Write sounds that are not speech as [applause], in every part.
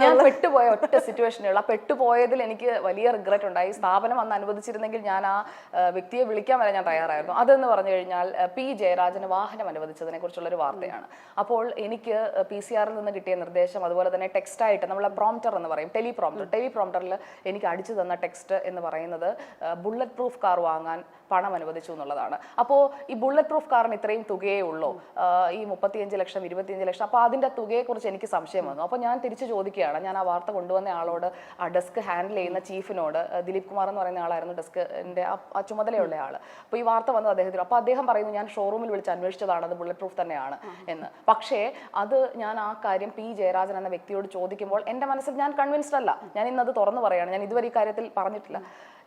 ഞാൻ പെട്ടുപോയ ഒറ്റ സിറ്റുവേഷനുള്ള പെട്ടുപോയതിൽ എനിക്ക് വലിയ റിഗ്രറ്റ് ഉണ്ടായി. സ്ഥാപനം അന്ന് അനുവദിച്ചിരുന്നെങ്കിൽ ഞാൻ ആ ആ, വ്യക്തിയെ വിളിക്കാൻ വരെ ഞാൻ തയ്യാറായിരുന്നു. അതെന്ന് പറഞ്ഞു കഴിഞ്ഞാൽ പി. ജയരാജന് വാഹനം അനുവദിച്ചതിനെ കുറിച്ചുള്ള ഒരു വാർത്തയാണ്. അപ്പോൾ എനിക്ക് പി സി ആറിൽ നിന്ന് കിട്ടിയ നിർദ്ദേശം അതുപോലെ തന്നെ ടെക്സ്റ്റ് ആയിട്ട് നമ്മളെ പ്രോംപ്റ്റർ എന്ന് പറയും. ടെലി പ്രോംപ്റ്റർ ടെലി പ്രോംപ്റ്ററിൽ എനിക്ക് അടിച്ചു തന്ന ടെക്സ്റ്റ് എന്ന് പറയുന്നത് ബുള്ളറ്റ് പ്രൂഫ് കാർ വാങ്ങാൻ പണം അനുവദിച്ചു എന്നുള്ളതാണ്. അപ്പോൾ ഈ ബുള്ളറ്റ് പ്രൂഫ് കാറിന് ഇത്രയും തുകയേ ഉള്ളൂ. ഈ മുപ്പത്തിയഞ്ച് ലക്ഷം ഇരുപത്തിയഞ്ച് ലക്ഷം. അപ്പോൾ അതിന്റെ തുകയെക്കുറിച്ച് എനിക്ക് സംശയം വന്നു. അപ്പോൾ ഞാൻ തിരിച്ചു ചോദിക്കുകയാണ് ഞാൻ ആ വാർത്ത കൊണ്ടുവന്ന ആളോട് ആ ഡെസ്ക് ഹാൻഡിൽ ചെയ്യുന്ന ചീഫിനോട് ദിലീപ് കുമാർ എന്ന് പറയുന്ന ആളായിരുന്നു ഡെസ്കിന്റെ ആ ചുമതലയുള്ള ആൾ അപ്പോൾ ഈ വാർത്ത വന്നു അദ്ദേഹത്തിന് അപ്പോൾ അദ്ദേഹം പറയുന്നു ഞാൻ ഷോറൂമിൽ വിളിച്ച് അന്വേഷിച്ചതാണ് അത് ബുള്ളറ്റ് പ്രൂഫ് തന്നെയാണ് എന്ന്. പക്ഷേ അത് ഞാൻ ആ കാര്യം പി. ജയരാജൻ എന്ന വ്യക്തിയോട് ചോദിക്കുമ്പോൾ എന്റെ മനസ്സിൽ ഞാൻ കൺവിൻസ്ഡ് അല്ല. ഞാൻ ഇന്നത് തുറന്നു പറയാണ്. ഞാൻ ഇതുവരെ ഈ കാര്യത്തിൽ പറഞ്ഞിട്ടില്ല.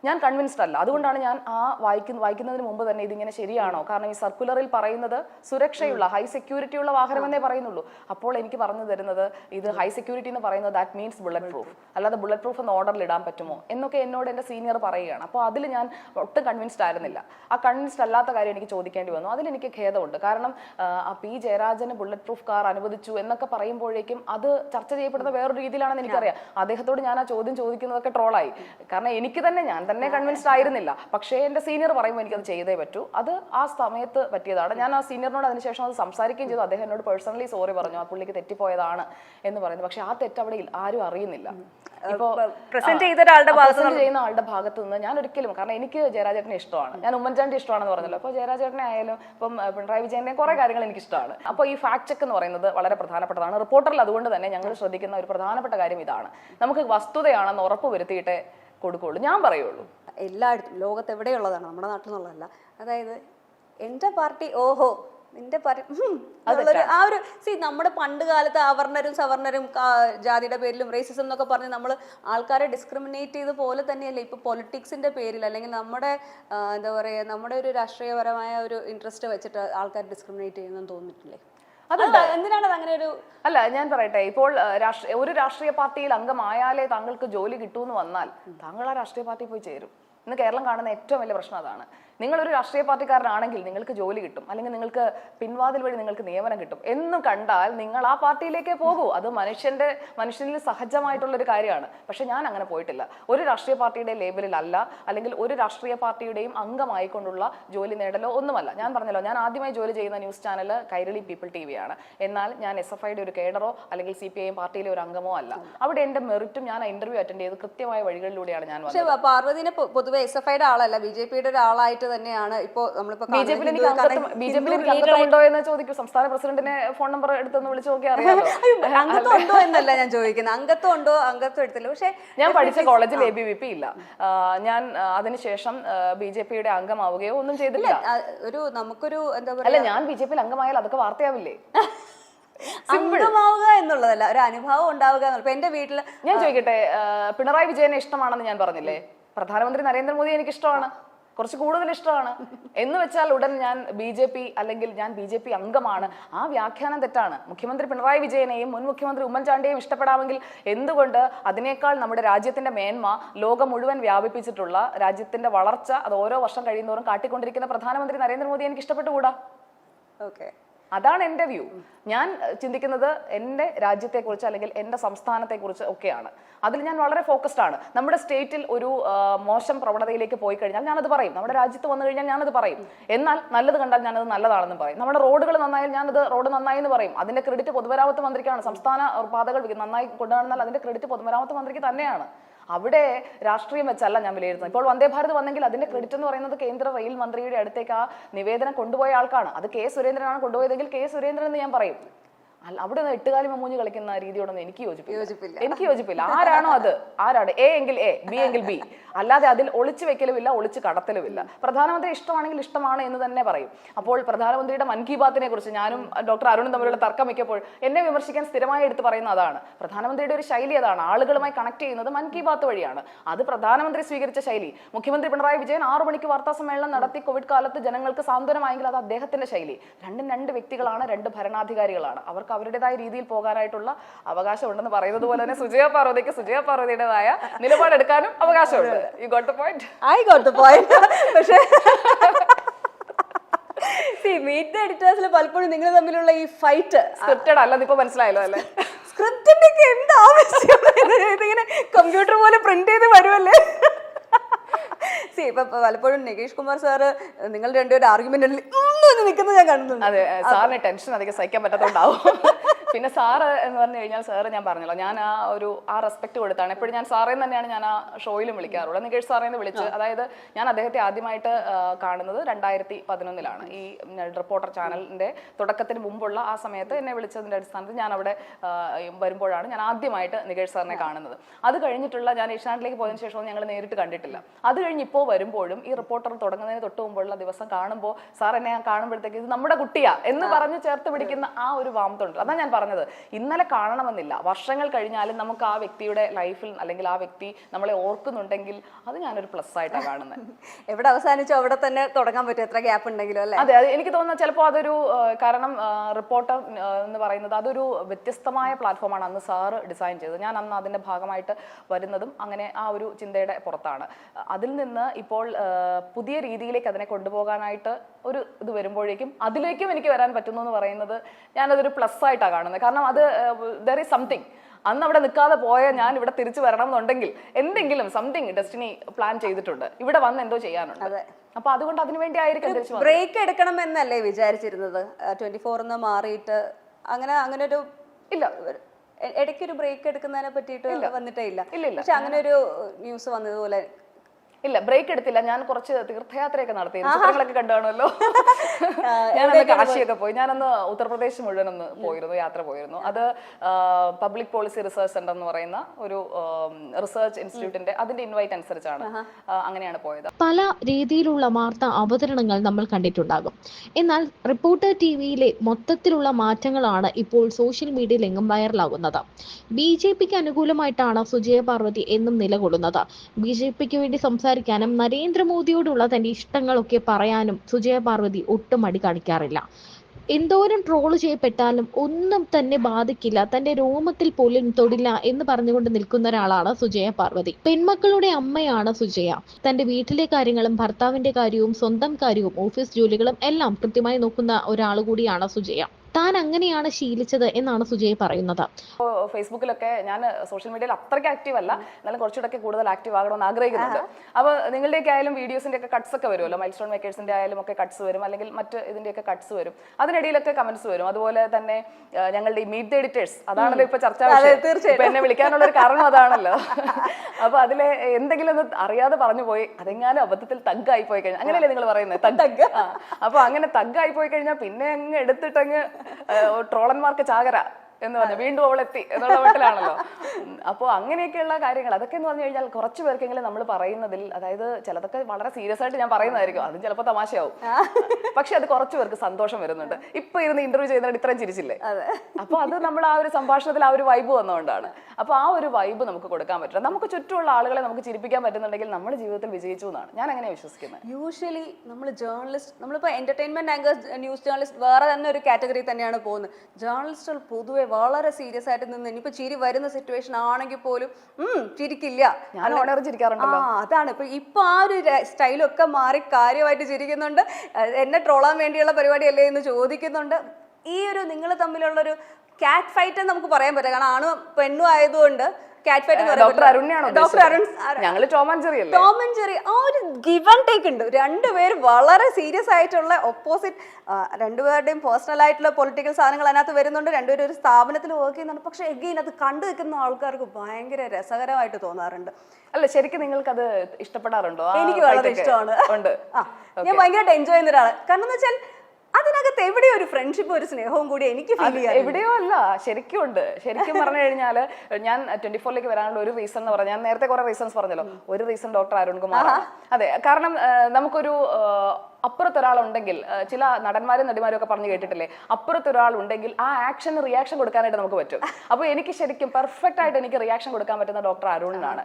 ഞാൻ കൺവിൻസ്ഡ് അല്ല. അതുകൊണ്ടാണ് ഞാൻ ആ വായിക്കുന്ന വായിക്കുന്നതിന് മുമ്പ് തന്നെ ഇതിങ്ങനെ ശരിയാണോ? കാരണം ഈ സർക്കുലറിൽ പറയുന്നത് സുരക്ഷയുള്ള ഹൈ സെക്യൂരിറ്റി ഉള്ള വാഹനമെന്നേ പറയുന്നുള്ളൂ. അപ്പോൾ എനിക്ക് പറഞ്ഞു തരുന്നത് ഇത് ഹൈ സെക്യൂരിറ്റി എന്ന് പറയുന്നത് ദാറ്റ് മീൻസ് ബുള്ളറ്റ് പ്രൂഫ് അല്ലാതെ ബുള്ളറ്റ് പ്രൂഫ് എന്ന് ഓർഡറിൽ ഇടാൻ പറ്റുമോ? എന്നൊക്കെ എന്നോട് എന്റെ സീനിയർ പറയുകയാണ്. അപ്പോൾ അതിൽ ഞാൻ ഒട്ടും കൺവിൻസ്ഡ് ആയിരുന്നില്ല. ആ കൺവിൻസ്ഡ് അല്ലാത്ത കാര്യം എനിക്ക് ചോദിക്കേണ്ടി വന്നു. അതിൽ എനിക്ക് ഖേദമുണ്ട്. കാരണം പി ജയരാജന് ബുള്ളറ്റ് പ്രൂഫ് കാർ അനുവദിച്ചു എന്നൊക്കെ പറയുമ്പോഴേക്കും അത് ചർച്ച ചെയ്യപ്പെടുന്ന വേറൊരു രീതിയിലാണെന്ന് എനിക്കറിയാം. അദ്ദേഹത്തോട് ഞാൻ ആ ചോദ്യം ചോദിക്കുന്നതൊക്കെ ട്രോളായി കാരണം എനിക്ക് തന്നെ ഞാൻ തന്നെ കൺവിൻസ്ഡ് ആയിരുന്നില്ല. പക്ഷേ എന്റെ സീനിയർ പറയുമ്പോൾ എനിക്കത് ചെയ്തേ പറ്റൂ. അത് ആ സമയത്ത് പറ്റിയതാണ്. ഞാൻ ആ സീനിയറിനോട് അതിനുശേഷം അത് സംസാരിക്കുകയും ചെയ്തു. അദ്ദേഹം എന്നോട് പേഴ്സണലി സോറി പറഞ്ഞു. ആ പുള്ളിക്ക് തെറ്റിപ്പോയതാണ് എന്ന് പറയുന്നത് പക്ഷേ ആ തെറ്റ് അവിടെ ആരും അറിയുന്നില്ല. പ്രസന്റ് ചെയ്ത ഒരാളുടെ ചെയ്യുന്ന ആളുടെ ഭാഗത്ത് നിന്ന് ഞാൻ ഒരിക്കലും കാരണം എനിക്ക് ജയരാജേട്ടനെ ഇഷ്ടമാണ്. ഞാൻ ഉമ്മൻചാണ്ടി ഇഷ്ടമാണെന്ന് പറഞ്ഞല്ലോ. അപ്പോൾ ജയരാജേട്ടനെ ആയാലും ഇപ്പം പിണറായി വിജയന്റെ കുറെ കാര്യങ്ങൾ എനിക്ക് ഇഷ്ടമാണ് അപ്പോൾ ഈ ഫാക്ട് ചെക്ക് എന്ന് പറയുന്നത് വളരെ പ്രധാനപ്പെട്ടതാണ്. റിപ്പോർട്ടറിൽ അതുകൊണ്ട് തന്നെ ഞങ്ങൾ ശ്രദ്ധിക്കുന്ന ഒരു പ്രധാനപ്പെട്ട കാര്യം ഇതാണ്. നമുക്ക് വസ്തുതയാണെന്ന് ഉറപ്പ് വരുത്തിയിട്ടേ കൊടുക്കുള്ളൂ ഞാൻ പറയുള്ളൂ. എല്ലായിടത്തും ലോകത്ത് എവിടെയുള്ളതാണ് നമ്മുടെ നാട്ടിൽ നിന്നുള്ളതല്ല അതായത് എന്റെ പാർട്ടി ഓഹോ നിന്റെ ആ ഒരു സി നമ്മുടെ പണ്ട് കാലത്ത് അവർണരും സവർണരും ജാതിയുടെ പേരിലും റേസിസം എന്നൊക്കെ പറഞ്ഞ് നമ്മൾ ആൾക്കാരെ ഡിസ്ക്രിമിനേറ്റ് ചെയ്ത പോലെ തന്നെയല്ലേ ഇപ്പൊ പൊളിറ്റിക്സിന്റെ പേരിൽ അല്ലെങ്കിൽ നമ്മുടെ എന്താ പറയുക നമ്മുടെ ഒരു രാഷ്ട്രീയപരമായ ഒരു ഇൻട്രസ്റ്റ് വെച്ചിട്ട് ആൾക്കാർ ഡിസ്ക്രിമിനേറ്റ് ചെയ്യുന്നെന്ന് തോന്നിയിട്ടില്ലേ? അത് എന്തിനാണ് അങ്ങനെ ഒരു അല്ല ഞാൻ പറയട്ടെ. ഇപ്പോൾ രാഷ്ട്രീയ ഒരു രാഷ്ട്രീയ പാർട്ടിയിൽ അംഗമായാലേ താങ്കൾക്ക് ജോലി കിട്ടൂ എന്ന് വന്നാൽ താങ്കൾ ആ രാഷ്ട്രീയ പാർട്ടി പോയി ചേരും. ഇന്ന് കേരളം കാണുന്ന ഏറ്റവും വലിയ പ്രശ്നം അതാണ്. നിങ്ങൾ ഒരു രാഷ്ട്രീയ പാർട്ടിക്കാരനാണെങ്കിൽ നിങ്ങൾക്ക് ജോലി കിട്ടും. അല്ലെങ്കിൽ നിങ്ങൾക്ക് പിൻവാതിൽ വഴി നിങ്ങൾക്ക് നിയമനം കിട്ടും. എന്ന് കണ്ടാൽ നിങ്ങൾ ആ പാർട്ടിയിലേക്കേ പോകൂ. അത് മനുഷ്യന്റെ മനുഷ്യനിൽ സഹജമായിട്ടുള്ള ഒരു കാര്യമാണ്. പക്ഷെ ഞാൻ അങ്ങനെ പോയിട്ടില്ല. ഒരു രാഷ്ട്രീയ പാർട്ടിയുടെ ലേബലിൽ അല്ല അല്ലെങ്കിൽ ഒരു രാഷ്ട്രീയ പാർട്ടിയുടെയും അംഗമായിക്കൊണ്ടുള്ള ജോലി നേടലോ ഒന്നുമല്ല. ഞാൻ പറഞ്ഞല്ലോ ഞാൻ ആദ്യമായി ജോലി ചെയ്യുന്ന news channel Kairali people T V ആണ്. എന്നാൽ ഞാൻ എസ് എഫ് ഐയുടെ ഒരു കേഡറോ അല്ലെങ്കിൽ സി പി ഐ പാർട്ടിയിലെ ഒരു അംഗമോ അല്ല. അവിടെ എന്റെ മെറിറ്റും ഞാൻ ഇന്റർവ്യൂ അറ്റൻഡ് ചെയ്ത് കൃത്യമായ വഴികളിലൂടെയാണ് ഞാൻ പാർവതിനെ പൊതുവെ എസ് എഫ് ഐയുടെ ആളല്ല ബി ജെ പിയുടെ ഒരാളായിട്ട് തന്നെയാണ്. ഇപ്പോ നമ്മളിപ്പോ ബി ജെ പിയിൽ ചോദിക്കും. സംസ്ഥാന പ്രസിഡന്റിനെ ഫോൺ നമ്പർ എടുത്തൊന്ന് വിളിച്ചു നോക്കി അറിയാം [laughs] അംഗത്വം ഉണ്ടോ എന്നല്ല ഞാൻ ചോദിക്കുന്നത് അംഗത്വം ഉണ്ടോ? അംഗത്വം എടുത്തില്ല. പക്ഷെ ഞാൻ പഠിച്ച കോളേജിൽ എ ബി വി പി ഇല്ല. ഞാൻ അതിനുശേഷം ബി ജെ പിയുടെ അംഗമാവുകയോ ഒന്നും ചെയ്തില്ല ഒരു നമുക്കൊരു എന്താ അല്ല പറയാ ഞാൻ ബി ജെ പിയിൽ അംഗമായാൽ അതൊക്കെ വാർത്തയാവില്ലേ? [laughs] അംഗമാവുക എന്നുള്ളതല്ല. ഒരു അനുഭവം ഉണ്ടാവുക എന്നുള്ള ഇപ്പൊ എന്റെ വീട്ടിൽ ഞാൻ ചോദിക്കട്ടെ പിണറായി വിജയനെ ഇഷ്ടമാണെന്ന് ഞാൻ പറഞ്ഞില്ലേ? പ്രധാനമന്ത്രി നരേന്ദ്രമോദി എനിക്ക് ഇഷ്ടമാണ് കുറച്ച് കൂടുതൽ ഇഷ്ടമാണ്. എന്ന് വെച്ചാൽ ഉടൻ ഞാൻ ബി ജെ പി അല്ലെങ്കിൽ ഞാൻ ബി ജെ പി അംഗമാണ്. ആ വ്യാഖ്യാനം തെറ്റാണ്. മുഖ്യമന്ത്രി പിണറായി വിജയനെയും മുൻ മുഖ്യമന്ത്രി ഉമ്മൻചാണ്ടിയെയും ഇഷ്ടപ്പെടാമെങ്കിൽ എന്തുകൊണ്ട് അതിനേക്കാൾ നമ്മുടെ രാജ്യത്തിന്റെ മേന്മ ലോകം മുഴുവൻ വ്യാപിപ്പിച്ചിട്ടുള്ള രാജ്യത്തിന്റെ വളർച്ച അത് ഓരോ വർഷം കഴിയുന്നതോറും കാട്ടിക്കൊണ്ടിരിക്കുന്ന പ്രധാനമന്ത്രി നരേന്ദ്രമോദി എനിക്ക് ഇഷ്ടപ്പെട്ടുകൂടാ? ഓക്കെ അതാണ് എന്റെ വ്യൂ. ഞാൻ ചിന്തിക്കുന്നത് എന്റെ രാജ്യത്തെക്കുറിച്ച് അല്ലെങ്കിൽ എന്റെ സംസ്ഥാനത്തെക്കുറിച്ച് ഒക്കെയാണ്. അതിൽ ഞാൻ വളരെ ഫോക്കസ്ഡ് ആണ്. നമ്മുടെ സ്റ്റേറ്റിൽ ഒരു മോശം പ്രവണതയിലേക്ക് പോയി കഴിഞ്ഞാൽ ഞാനത് പറയും. നമ്മുടെ രാജ്യത്ത് വന്നു കഴിഞ്ഞാൽ ഞാനത് പറയും. എന്നാൽ നല്ലത് കണ്ടാൽ ഞാനത് നല്ലതാണെന്ന് പറയും. നമ്മുടെ റോഡുകൾ നന്നായാൽ ഞാനത് റോഡ് നന്നായി എന്ന് പറയും. അതിന്റെ ക്രെഡിറ്റ് പൊതുമരാമത്ത് മന്ത്രിക്കാണ്. സംസ്ഥാന പാതകൾ നന്നായി കൊണ്ടുനടന്നാൽ അതിന്റെ ക്രെഡിറ്റ് പൊതുമരാമത്ത് മന്ത്രിക്ക് തന്നെയാണ്. അവിടെ രാഷ്ട്രീയം വെച്ചല്ല ഞാൻ വിലയിരുത്തുന്നത്. ഇപ്പോൾ വന്ദേ ഭാരത് വന്നെങ്കിൽ അതിന്റെ ക്രെഡിറ്റ് എന്ന് പറയുന്നത് കേന്ദ്ര റെയിൽ മന്ത്രിയുടെ അടുത്തേക്ക് ആ നിവേദനം കൊണ്ടുപോയ ആൾക്കാണ്. അത് കെ സുരേന്ദ്രനാണ് കൊണ്ടുപോയതെങ്കിൽ കെ സുരേന്ദ്രൻ എന്ന് ഞാൻ പറയും. അല്ല അവിടെ നിന്ന് എട്ടുകാലി മമ്മൂഞ്ഞ് കളിക്കുന്ന രീതിയോടൊന്നും എനിക്ക് യോജിപ്പില്ല. എനിക്ക് യോജിപ്പില്ല. ആരാണോ അത്? ആരാണ്? എ എങ്കിൽ എ ബി എങ്കിൽ ബി അല്ലാതെ അതിൽ ഒളിച്ചു വെക്കലുമില്ല ഒളിച്ചു കടത്തലുമില്ല. പ്രധാനമന്ത്രി ഇഷ്ടമാണെങ്കിൽ ഇഷ്ടമാണ് എന്ന് തന്നെ പറയും. അപ്പോൾ പ്രധാനമന്ത്രിയുടെ മൻ കി ബാത്തിനെ കുറിച്ച് ഞാനും ഡോക്ടർ അരുണും തമ്മിലുള്ള തർക്കം മിക്കപ്പോൾ എന്നെ വിമർശിക്കാൻ സ്ഥിരമായി എടുത്ത് പറയുന്ന അതാണ്. പ്രധാനമന്ത്രിയുടെ ഒരു ശൈലി അതാണ്. ആളുകളുമായി കണക്ട് ചെയ്യുന്നത് മൻ കി ബാത്ത് വഴിയാണ്. അത് പ്രധാനമന്ത്രി സ്വീകരിച്ച ശൈലി. മുഖ്യമന്ത്രി പിണറായി വിജയൻ ആറു മണിക്ക് വാർത്താ സമ്മേളനം നടത്തി കോവിഡ് കാലത്ത് ജനങ്ങൾക്ക് സാന്ത്വനമായെങ്കിൽ അത് അദ്ദേഹത്തിന്റെ ശൈലി. രണ്ടും രണ്ട് വ്യക്തികളാണ് രണ്ട് ഭരണാധികാരികളാണ്. അവർക്ക് അവരുടേതായ രീതിയിൽ പോകാനായിട്ടുള്ള അവകാശമുണ്ടെന്ന് പറയുന്നത് പോലെ തന്നെ സുജയ പാർവതിക്ക് സുജയ പാർവതിയുടേതായ നിലപാടെടുക്കാനും അവകാശമുണ്ട്. You got the point I got the point പക്ഷേ മീറ്റ് ദ എഡിറ്റേഴ്സിൽ പലപ്പോഴും നിങ്ങൾ തമ്മിലുള്ള ഈ ഫൈറ്റ് സ്ക്രിപ്റ്റഡ് അല്ലെന്ന് ഇപ്പൊ മനസ്സിലായല്ലോ അല്ലേ? സ്ക്രിപ്റ്റിന്റെ എന്ത് എന്താ ആവശ്യം? ഇതിങ്ങനെ കമ്പ്യൂട്ടർ പോലെ പ്രിന്റ് ചെയ്ത് വരുമല്ലേ സി ഇപ്പൊ ഇപ്പൊ പലപ്പോഴും നികേഷ് കുമാർ സാറ് നിങ്ങൾ രണ്ടുപേരും ആർഗ്യുമെന്റ് നിൽക്കുന്നത് ഞാൻ കാണുന്നുണ്ട്. അതെ സാറിന് ടെൻഷൻ അധികം സഹിക്കാൻ പറ്റാത്തതുണ്ടാവും പിന്നെ സാറ് എന്ന് പറഞ്ഞു കഴിഞ്ഞാൽ സാറ് ഞാൻ പറഞ്ഞല്ലോ ഞാൻ ആ ഒരു ആ റെസ്പെക്ട് കൊടുത്താണ്. എപ്പോഴും ഞാൻ സാറേന്ന് തന്നെയാണ് ഞാൻ ആ ഷോയിലും വിളിക്കാറുള്ളത്. നികേഷ് സാറേ എന്ന് വിളിച്ച് അതായത് ഞാൻ അദ്ദേഹത്തെ ആദ്യമായിട്ട് കാണുന്നത് രണ്ടായിരത്തി പതിനൊന്നിലാണ് ഈ റിപ്പോർട്ടർ ചാനലിന്റെ തുടക്കത്തിന് മുമ്പുള്ള ആ സമയത്ത് എന്നെ വിളിച്ചതിന്റെ അടിസ്ഥാനത്തിൽ ഞാൻ അവിടെ വരുമ്പോഴാണ് ഞാൻ ആദ്യമായിട്ട് നികേഷ് സാറിനെ കാണുന്നത്. അത് കഴിഞ്ഞിട്ടുള്ള ഞാൻ ഏഷ്യാനെറ്റിലേക്ക് പോയതിനു ശേഷം ഞങ്ങൾ നേരിട്ട് കണ്ടിട്ടില്ല. അത് കഴിഞ്ഞ് ഇപ്പോൾ വരുമ്പോഴും ഈ റിപ്പോർട്ടർ തുടങ്ങുന്നതിന് തൊട്ട് മുമ്പുള്ള ദിവസം കാണുമ്പോൾ സാർ എന്നെ കാണുമ്പോഴത്തേക്ക് ഇത് നമ്മുടെ കുട്ടിയാ എന്ന് പറഞ്ഞ് ചേർത്ത് പിടിക്കുന്ന ആ ഒരു വാമത്തുണ്ട് അതാ ഞാൻ പറഞ്ഞത്. ഇന്നലെ കാണണമെന്നില്ല. വർഷങ്ങൾ കഴിഞ്ഞാലും നമുക്ക് ആ വ്യക്തിയുടെ ലൈഫിൽ അല്ലെങ്കിൽ ആ വ്യക്തി നമ്മളെ ഓർക്കുന്നുണ്ടെങ്കിൽ അത് ഞാനൊരു പ്ലസ് ആയിട്ടാണ് കാണുന്നത് [laughs] എവിടെ അവസാനിച്ചോ അവിടെ തന്നെ തുടങ്ങാൻ പറ്റും. എത്ര ഗ്യാപ്പ് ഉണ്ടെങ്കിലും അല്ലേ? അതെ അത്. എനിക്ക് തോന്നുന്നത് ചിലപ്പോൾ അതൊരു കാരണം റിപ്പോർട്ടർ എന്ന് പറയുന്നത് അതൊരു വ്യത്യസ്തമായ പ്ലാറ്റ്ഫോമാണ് അന്ന് സാറ് ഡിസൈൻ ചെയ്തത്. ഞാൻ അന്ന് അതിന്റെ ഭാഗമായിട്ട് വരുന്നതും അങ്ങനെ ആ ഒരു ചിന്തയുടെ പുറത്താണ്. അതിൽ നിന്ന് ഇപ്പോൾ പുതിയ രീതിയിലേക്ക് അതിനെ കൊണ്ടുപോകാനായിട്ട് ഒരു ഇത് വരുമ്പോഴേക്കും അതിലേക്കും എനിക്ക് വരാൻ പറ്റുന്നു എന്ന് പറയുന്നത് ഞാനതൊരു പ്ലസ് ആയിട്ടാണ് കാണുന്നത് കാരണം അത് ദർ ഈസ് സംതിങ് അന്ന് അവിടെ നിൽക്കാതെ പോയ ഞാൻ ഇവിടെ തിരിച്ചു വരണം എന്നുണ്ടെങ്കിൽ എന്തെങ്കിലും സംതിങ് ഡെസ്റ്റിനി പ്ലാൻ ചെയ്തിട്ടുണ്ട്. ഇവിടെ വന്ന് എന്തോ ചെയ്യാനുണ്ട്. അപ്പൊ അതുകൊണ്ട് അതിനു വേണ്ടി ആയിരിക്കും ബ്രേക്ക് എടുക്കണം എന്നല്ലേ വിചാരിച്ചിരുന്നത്? ട്വന്റി ഫോറിന്ന് മാറിയിട്ട് അങ്ങനെ അങ്ങനെ ഒരു ഇല്ല. ഇടയ്ക്ക് ഒരു ബ്രേക്ക് എടുക്കുന്നതിനെ പറ്റിയിട്ട് വന്നിട്ടേ ഇല്ല. ഇല്ല, ഇല്ല. പക്ഷെ അങ്ങനെ ഒരു ന്യൂസ് വന്നതുപോലെ ഇല്ല ബ്രേക്ക് എടുത്തില്ല. ഞാൻ കുറച്ച് തീർത്ഥയാത്രയൊക്കെ നടത്തി. ചിത്രങ്ങളൊക്കെ കണ്ടാണല്ലോ [laughs] ഞാനന്ന് കാശിയൊക്കെ പോയി. ഞാനന്ന് ഉത്തർപ്രദേശ് മുഴുവൻ ഒന്ന് പോയിരുന്നു യാത്ര പോയിരുന്നു. അത് പബ്ലിക് പോളിസി റിസർച്ച് സെന്റർ എന്ന് പറയുന്ന ഒരു റിസർച്ച് ഇൻസ്റ്റിറ്റ്യൂട്ടിന്റെ അതിന്റെ ഇൻവൈറ്റ് അനുസരിച്ചാണ് അങ്ങനെയാണ് പോയത്. പല രീതിയിലുള്ള വാർത്ത അവതരണങ്ങൾ നമ്മൾ കണ്ടിട്ടുണ്ടാകും. എന്നാൽ റിപ്പോർട്ടർ ടി വിയിലെ മൊത്തത്തിലുള്ള മാറ്റങ്ങളാണ് ഇപ്പോൾ സോഷ്യൽ മീഡിയയിൽ എങ്ങും വൈറലാകുന്നത്. ബി ജെ പിക്ക് അനുകൂലമായിട്ടാണ് സുജയ പാർവതി എന്നും നിലകൊള്ളുന്നത്. ബി ജെ പിക്ക് വേണ്ടി സംസാരിക്കാനും നരേന്ദ്രമോദിയോടുള്ള തന്റെ ഇഷ്ടങ്ങളൊക്കെ പറയാനും സുജയ പാർവതി ഒട്ടും മടി കാണിക്കാറില്ല. എന്തോരം ട്രോൾ ചെയ്യപ്പെട്ടാലും ഒന്നും തന്നെ ബാധിക്കില്ല. തന്റെ രോമത്തിൽ പോലും തൊടില്ല എന്ന് പറഞ്ഞുകൊണ്ട് നിൽക്കുന്ന ഒരാളാണ് സുജയ പാർവതി. പെൺമക്കളുടെ അമ്മയാണ് സുജയ. തന്റെ വീട്ടിലെ കാര്യങ്ങളും ഭർത്താവിന്റെ കാര്യവും സ്വന്തം കാര്യവും ഓഫീസ് ജോലികളും എല്ലാം കൃത്യമായി നോക്കുന്ന ഒരാൾ കൂടിയാണ് സുജയ. താൻ അങ്ങനെയാണ് ശീലിച്ചത് എന്നാണ് സുജയ് പറയുന്നത്. ഫേസ്ബുക്കിലൊക്കെ ഞാൻ സോഷ്യൽ മീഡിയയിൽ അത്രയ്ക്ക് ആക്റ്റീവ് അല്ല. എന്നാലും കുറച്ചുകൂടെ കൂടുതൽ ആക്റ്റീവ് ആകണമെന്ന് ആഗ്രഹിക്കുന്നുണ്ട്. അപ്പോൾ നിങ്ങളുടെയൊക്കെ ആയാലും വീഡിയോസിന്റെ ഒക്കെ കട്ട്സ് ഒക്കെ വരുമല്ലോ? മൈൽ സ്റ്റോൺ മേക്കേഴ്സിന്റെ ആയാലും ഒക്കെ കട്ട്സ് വരും. അല്ലെങ്കിൽ മറ്റ് ഇതിന്റെയൊക്കെ കട്ട്സ് വരും. അതിനിടയിലൊക്കെ കമന്റ്സ് വരും. അതുപോലെ തന്നെ ഞങ്ങളുടെ ഈ മീറ്റ് ദ എഡിറ്റേഴ്സ് അതാണല്ലോ ഇപ്പൊ ചർച്ച എന്നെ വിളിക്കാനുള്ള ഒരു കാരണം അതാണല്ലോ. അപ്പൊ അതിലെ എന്തെങ്കിലും ഒന്ന് അറിയാതെ പറഞ്ഞു പോയി അതെങ്ങാനും അബദ്ധത്തിൽ തഗ്ഗായി പോയി കഴിഞ്ഞാൽ അങ്ങനെയല്ലേ നിങ്ങൾ പറയുന്നത് തഗ് [laughs] അപ്പൊ അങ്ങനെ തഗ്ഗായി പോയി കഴിഞ്ഞാൽ പിന്നെ അങ്ങ് എടുത്തിട്ടങ്ങ് ട്രോളന്മാർക്ക് ചാകര. എന്ന് പറഞ്ഞു വീണ്ടും അവൾ എത്തി എന്നുള്ള വീട്ടിലാണല്ലോ. അപ്പോൾ അങ്ങനെയൊക്കെയുള്ള കാര്യങ്ങൾ അതൊക്കെ എന്ന് പറഞ്ഞു കഴിഞ്ഞാൽ കുറച്ച് പേർക്കെങ്കിലും നമ്മൾ പറയുന്നതിൽ അതായത് ചിലതൊക്കെ വളരെ സീരിയസ് ആയിട്ട് ഞാൻ പറയുന്നതായിരിക്കും അതും ചിലപ്പോൾ തമാശയാവും. പക്ഷെ അത് കുറച്ച് പേർക്ക് സന്തോഷം വരുന്നുണ്ട്. ഇപ്പൊ ഇരുന്ന് ഇന്റർവ്യൂ ചെയ്യുന്നവർ ഇത്രയും ചിരിച്ചില്ലേ? അപ്പൊ അത് നമ്മൾ ആ ഒരു സംഭാഷണത്തിൽ ആ ഒരു വൈബ് വന്നുകൊണ്ടാണ് അപ്പൊ ആ ഒരു വൈബ് നമുക്ക് കൊടുക്കാൻ പറ്റില്ല. നമുക്ക് ചുറ്റുമുള്ള ആളുകളെ നമുക്ക് ചിരിപ്പിക്കാൻ പറ്റുന്നുണ്ടെങ്കിൽ നമ്മുടെ ജീവിതത്തിൽ വിജയിച്ചു എന്നാണ്. ഞാൻ അങ്ങനെ വിശ്വസിക്കുന്നത് യൂഷ്വലി നമ്മൾ ജേർണലിസ്റ്റ് നമ്മളിപ്പോൾ എന്റർടൈൻമെന്റ് ആങ്കേഴ്സ് ന്യൂസ് ജേർണലിസ്റ്റ് വേറെ തന്നെ ഒരു കാറ്റഗറി തന്നെയാണ് പോകുന്നത്. ജേർണലിസ്റ്റുകൾ പൊതുവെ വളരെ സീരിയസ് ആയിട്ട് നിന്ന് ഇനിയിപ്പോ ചിരി വരുന്ന സിറ്റുവേഷൻ ആണെങ്കിൽ പോലും ഉം, ചിരിക്കില്ല. ഞാൻ ഓണർ ചിരിക്കാറുണ്ടല്ലോ. അതാണ്. ഇപ്പൊ ഇപ്പൊ ആ ഒരു സ്റ്റൈലൊക്കെ മാറി കാര്യമായിട്ട് ചിരിക്കുന്നുണ്ട്. എന്നെ ട്രോളാൻ വേണ്ടിയുള്ള പരിപാടി അല്ലേ എന്ന് ചോദിക്കുന്നുണ്ട്. ഈ ഒരു നിങ്ങൾ തമ്മിലുള്ള ഒരു കാറ്റ് ഫൈറ്റ് എന്ന് നമുക്ക് പറയാൻ പറ്റില്ല. കാരണം ആണും പെണ്ണും ആയതുകൊണ്ട് കാറ്റ് ഫൈറ്റ് ഡോക്ടർ ഡോക്ടർ അരുൺ ഞങ്ങൾ Tom and Jerry Tom and Jerry ആ ഒരു ഗിവ് ആൻഡ് ടേക്ക് ഉണ്ട്. രണ്ടുപേരും വളരെ സീരിയസ് ആയിട്ടുള്ള ഓപ്പോസിറ്റ് രണ്ടുപേരുടെയും പേഴ്സണൽ ആയിട്ടുള്ള പൊളിറ്റിക്കൽ സാധനങ്ങൾ അതിനകത്ത് വരുന്നുണ്ട്. രണ്ടുപേരും ഒരു സ്ഥാപനത്തിൽ വർക്ക് ചെയ്യുന്നുണ്ട്. പക്ഷെ എഗെയിൻ അത് കണ്ടു നിൽക്കുന്ന ആൾക്കാർക്ക് ഭയങ്കര രസകരമായിട്ട് തോന്നാറുണ്ട്. അല്ല ശരിക്കും നിങ്ങൾക്ക് അത് ഇഷ്ടപ്പെടാറുണ്ടോ എനിക്ക് വളരെ ഇഷ്ടമാണ്. ഞാൻ ഭയങ്കരമായിട്ട് എൻജോയ് ചെയ്യുന്ന ഒരാളാണ് കാരണം എന്ന് വെച്ചാൽ അതിനകത്ത് എവിടെയോ ഒരു ഫ്രണ്ട്ഷിപ്പ് ഒരു സ്നേഹവും കൂടി എനിക്ക് ഫീൽ ചെയ്യാം എവിടെയോ അല്ല ശരിക്കും ഉണ്ട്. ശരിക്കും പറഞ്ഞു കഴിഞ്ഞാൽ ഞാൻ ട്വന്റി ഫോറിലേക്ക് വരാനുള്ള ഒരു റീസൺ എന്ന് പറഞ്ഞാൽ ഞാൻ നേരത്തെ കുറെ റീസൺസ് പറഞ്ഞല്ലോ. ഒരു റീസൺ ഡോക്ടർ അരുൺകുമാർ അതെ കാരണം നമുക്കൊരു ആ, അപ്പുറത്ത് ഒരാളുണ്ടെങ്കിൽ ആ, ചില നടന്മാരും നടിമാരും ഒക്കെ പറഞ്ഞു കേട്ടിട്ടില്ലേ? അപ്പുറത്ത് ഒരാൾ ഉണ്ടെങ്കിൽ ആ ആക്ഷൻ റിയാക്ഷൻ കൊടുക്കാനായിട്ട് നമുക്ക് പറ്റും. അപ്പോൾ എനിക്ക് ശരിക്കും പെർഫെക്റ്റ് ആയിട്ട് എനിക്ക് റിയാക്ഷൻ കൊടുക്കാൻ പറ്റുന്ന ഡോക്ടർ അരുണിനാണ്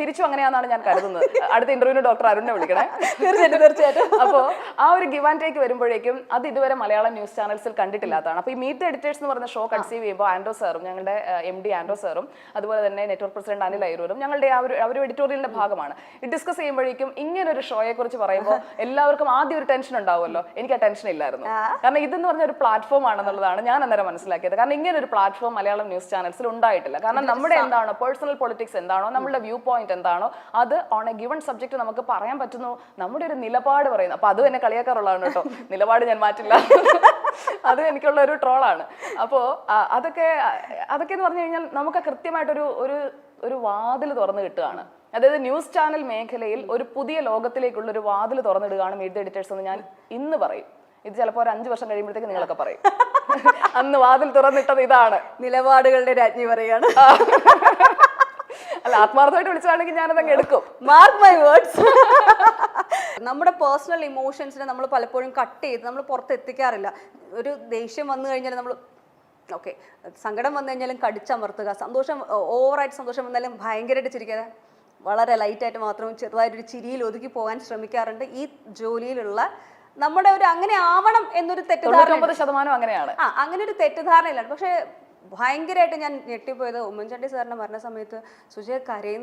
തിരിച്ചു അങ്ങനെയാണെന്നാണ് ഞാൻ കരുതുന്നത്. അടുത്ത ഇന്റർവ്യൂവിന് ഡോക്ടർ അരുണിനെ വിളിക്കണേ. തീർച്ചയായിട്ടും തീർച്ചയായിട്ടും. അപ്പോൾ ആ ഒരു ഗിവ് ആൻഡ് ടേക്ക് വരുമ്പോഴേക്കും അത് ഇതുവരെ മലയാളം ന്യൂസ് ചാനൽസിൽ കണ്ടിട്ടില്ലാത്തതാണ്. അപ്പോൾ ഈ മീറ്റ് എഡിറ്റേഴ്സ് എന്ന് പറഞ്ഞ ഷോ കൺസീവ് ചെയ്യുമ്പോൾ ആൻഡ്രോ സാറും ഞങ്ങളുടെ എം ഡി ആൻഡ്രോ സാറും അതുപോലെ തന്നെ നെറ്റ്വർക്ക് പ്രസിഡന്റ് അനിൽ അയരൂരും ഞങ്ങളുടെ ആ ഒരു എഡിറ്റോറിയലിന്റെ ഭാഗമാണ്. ഡിസ്കസ് ചെയ്യുമ്പോഴേക്കും ഇങ്ങനെ ഒരു ഷോയെ കുറിച്ച് പറയുമ്പോൾ എല്ലാവർക്കും ആദ്യം ഒരു ടെൻഷൻ ഉണ്ടാവുമല്ലോ. എനിക്ക് ആ ടെൻഷൻ ഇല്ലായിരുന്നു. കാരണം ഇതെന്ന് പറഞ്ഞ ഒരു പ്ലാറ്റ്ഫോം ആണെന്നുള്ളതാണ് ഞാൻ അന്നേരം മനസ്സിലാക്കിയത്. കാരണം ഇങ്ങനെ ഒരു പ്ലാറ്റ്ഫോം മലയാളം ന്യൂസ് ചാനൽസിൽ ഉണ്ടായിട്ടില്ല. കാരണം നമ്മുടെ എന്താണോ പേഴ്സണൽ പൊളിറ്റിക്സ് എന്താണോ നമ്മുടെ വ്യൂ പോയിന്റ് എന്താണോ അത് ഓൺ എ ഗിവൺ സബ്ജക്ട് നമുക്ക് പറയാൻ പറ്റുന്നു. നമ്മുടെ ഒരു നിലപാട് പറയുന്നു. അപ്പൊ അതും എന്നെ കളിയാക്കാറുള്ളതാണ് കേട്ടോ. നിലപാട് ഞാൻ മാറ്റില്ല. അത് എനിക്കുള്ള ഒരു ട്രോളാണ് അപ്പോ ആ, അതൊക്കെ അതൊക്കെ എന്ന് പറഞ്ഞു കഴിഞ്ഞാൽ നമുക്ക് കൃത്യമായിട്ടൊരു ഒരു ഒരു വാതിൽ തുറന്നു കിട്ടുകയാണ്. അതായത് ന്യൂസ് ചാനൽ മേഖലയിൽ ഒരു പുതിയ ലോകത്തിലേക്കുള്ള ഒരു വാതിൽ തുറന്നിടുകയാണ് മീറ്റ് എഡിറ്റേഴ്സ് എന്ന് ഞാൻ ഇന്ന് പറയും. ഇത് ചിലപ്പോൾ ഒരു അഞ്ചു വർഷം കഴിയുമ്പോഴത്തേക്ക് നിങ്ങളൊക്കെ പറയും. അന്ന് വാതിൽ തുറന്നിട്ടത് ഇതാണ്. നിലപാടുകളുടെ രാജ്ഞി പറയാണ് അല്ല ആത്മാർത്ഥമായിട്ട് വിളിച്ചതാണെങ്കിൽ ഞാനതങ്ങ് എടുക്കും. മാർക്ക് മൈ വേർഡ്സ് നമ്മുടെ പേഴ്സണൽ ഇമോഷൻസിനെ നമ്മൾ പലപ്പോഴും കട്ട് ചെയ്ത് നമ്മൾ പുറത്ത് എത്തിക്കാറില്ല. ഒരു ദേഷ്യം വന്നു കഴിഞ്ഞാൽ നമ്മൾ ഓക്കെ സങ്കടം വന്നു കഴിഞ്ഞാലും കടിച്ചമർത്തുക സന്തോഷം ഓവറായിട്ട് സന്തോഷം വന്നാലും ഭയങ്കരമായിട്ട് ചിരിക്കാതെ വളരെ ലൈറ്റായിട്ട് മാത്രം ചെറുതായിട്ടൊരു ചിരിയിൽ ഒതുക്കി പോകാൻ ശ്രമിക്കാറുണ്ട്. ഈ ജോലിയിലുള്ള നമ്മുടെ ഒരു അങ്ങനെ ആവണം എന്നൊരു തെറ്റിദ്ധാരണ ശതമാനം അങ്ങനെയാണ്. ആ അങ്ങനെ ഒരു തെറ്റിദ്ധാരണയിലാണ്. പക്ഷേ ഭയങ്കരമായിട്ട് ഞാൻ ഞെട്ടിപ്പോയത് ഉമ്മൻചാണ്ടി സാറിന്റെ മരണ സമയത്ത് സുജയ കരയുന്ന